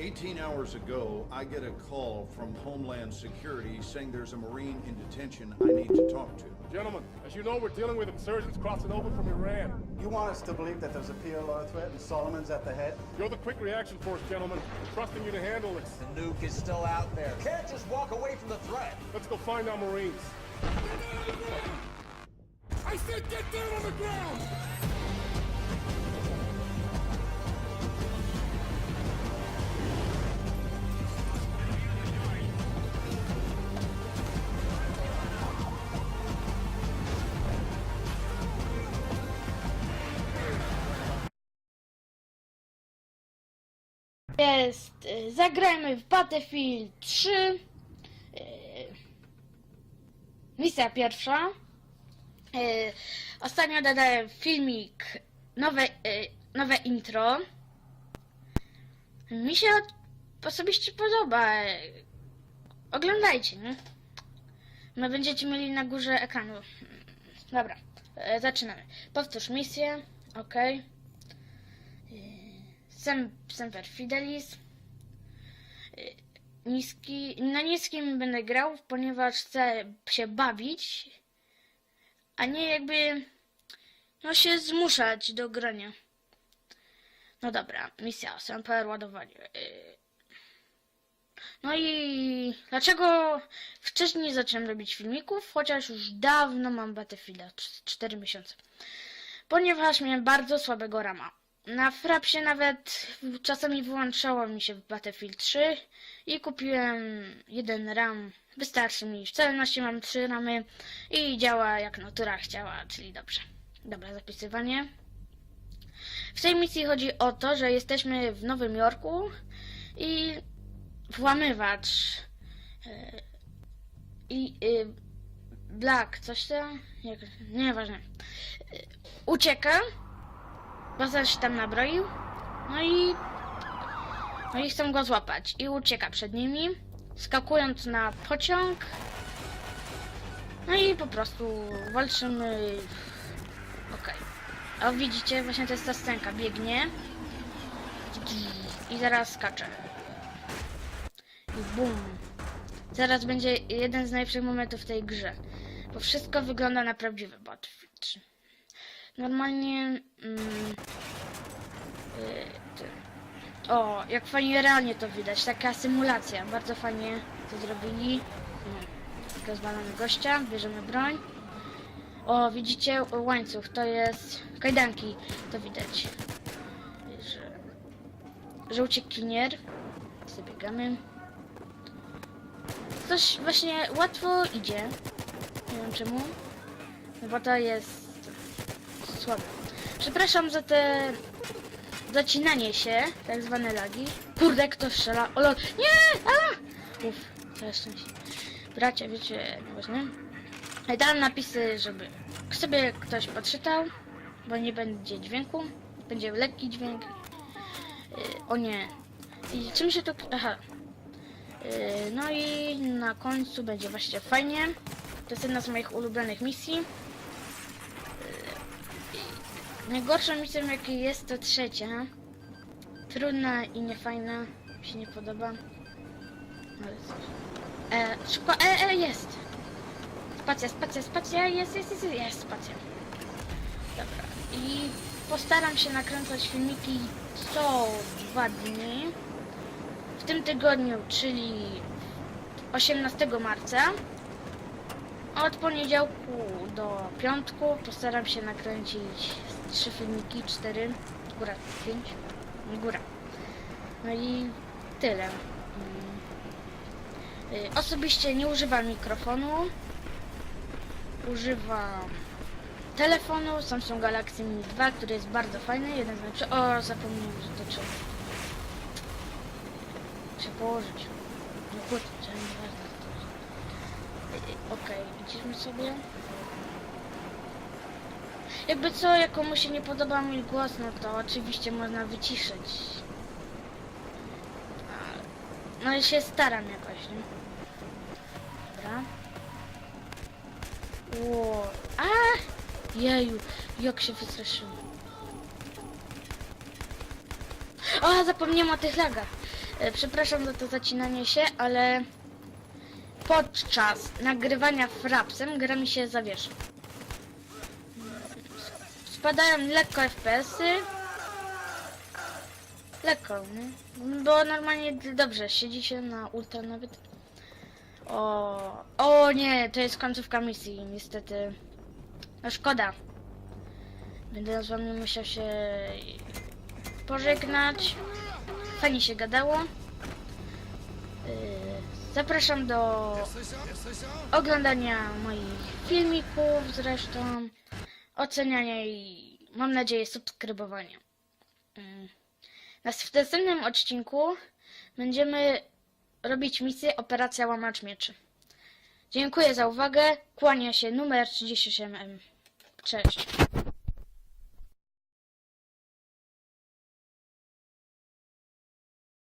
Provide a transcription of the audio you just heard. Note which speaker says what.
Speaker 1: 18 hours ago, I get a call from Homeland Security saying there's a Marine in detention I need to talk to.
Speaker 2: Gentlemen, as you know, we're dealing with insurgents crossing over from Iran.
Speaker 3: You want us to believe that there's a PLO threat and Solomon's at the head?
Speaker 2: You're the quick reaction force, gentlemen. We're trusting you to handle this.
Speaker 4: The nuke is still out there. Can't just walk away from the threat.
Speaker 2: Let's go find our Marines. I said get down on the ground!
Speaker 5: Jest, y, zagrajmy w Battlefield 3. y, Misja pierwsza. Y, Ostatnio dodałem filmik, nowe, nowe intro. Mi się osobiście podoba. Oglądajcie, nie? No będziecie mieli na górze ekranu. Dobra, zaczynamy. Powtórz misję, ok. Sem, Semper Fidelis. Y, Niski, na niskim będę grał, ponieważ chcę się bawić, a nie jakby no się zmuszać do grania. No dobra, misja, Semper, ładowanie. Y, No i dlaczego wcześniej nie zacząłem robić filmików, chociaż już dawno mam Battlefielda, 4 miesiące. Ponieważ miałem bardzo słabego rama. Na Frapsie nawet czasami wyłączało mi się Battlefield 3 i kupiłem jeden RAM. Wystarczy mi. W całości mam trzy ramy i działa jak natura chciała, czyli dobrze. Dobra, zapisywanie. W tej misji chodzi o to, że jesteśmy w Nowym Jorku i włamywacz e, i y, Black, coś tam, jak, nieważne, y, ucieka Bazar się tam nabroił. No i. No i chcą go złapać. I ucieka przed nimi, skakując na pociąg. No i po prostu walczymy. Okej. O widzicie, właśnie to jest ta scenka. Biegnie. I zaraz skacze. I bum. Zaraz będzie jeden z najlepszych momentów w tej grze. Bo wszystko wygląda na prawdziwy Battlefield 3. Normalnie. Mm, y, o, jak fajnie realnie to widać. Taka symulacja. Bardzo fajnie to zrobili. No, rozwalamy gościa, bierzemy broń. O, widzicie łańcuch, to jest kajdanki, to widać. Że, że uciekinier. Zabiegamy. Coś właśnie łatwo idzie. Nie wiem czemu. No bo to jest słabe. Przepraszam za te zacinanie się, tak zwane lagi. Kurde, kto strzela? O lol. Nie! A! Uff, całe szczęście. Bracia, wiecie, nieważne. Dałem napisy, żeby sobie ktoś podczytał, bo nie będzie dźwięku. Będzie lekki dźwięk. Yy, o nie. I czym się to... Aha. Yy, no i na końcu będzie właśnie fajnie. To jest jedna z moich ulubionych misji. Najgorszą misją jakiej jest to trzecia. Trudna i niefajna. Mi się nie podoba. Ale. E, szybko, e, e, jest! Spacja, spacja, spacja, jest, jest, jest, jest, spacja. Dobra. I postaram się nakręcać filmiki co dwa dni. W tym tygodniu, czyli 18 marca. Od poniedziałku do piątku postaram się nakręcić trzy filmiki, cztery, góra pięć, nie góra. No i tyle. Mm. Y, Osobiście nie używam mikrofonu. Używam telefonu Samsung Galaxy Mini 2, który jest bardzo fajny, jeden z. O, zapomniałem, że to trzeba. Trzeba położyć. No kurczę, nieważne. Y, Okej, idziemy sobie. Jakby co, jak komuś się nie podoba mój głos, no to oczywiście można wyciszyć. No i się staram jakoś, nie? Dobra. Ło. A! Jeju, jak się wystraszyłem. O, zapomniałem o tych lagach. E, Przepraszam za to zacinanie się, ale podczas nagrywania frapsem gra mi się zawiesza. Spadają lekko FPS-y. Lekko, nie? Bo normalnie dobrze, siedzi się na ultra nawet. O, o nie, to jest końcówka misji, niestety. No szkoda. Będę z wami musiał się pożegnać. Fajnie się gadało. Yy, Zapraszam do oglądania moich filmików zresztą, oceniania i mam nadzieję subskrybowania. Nas- W następnym odcinku będziemy robić misję Operacja Łamacz Mieczy. Dziękuję za uwagę. Kłania się numer 37M. Cześć.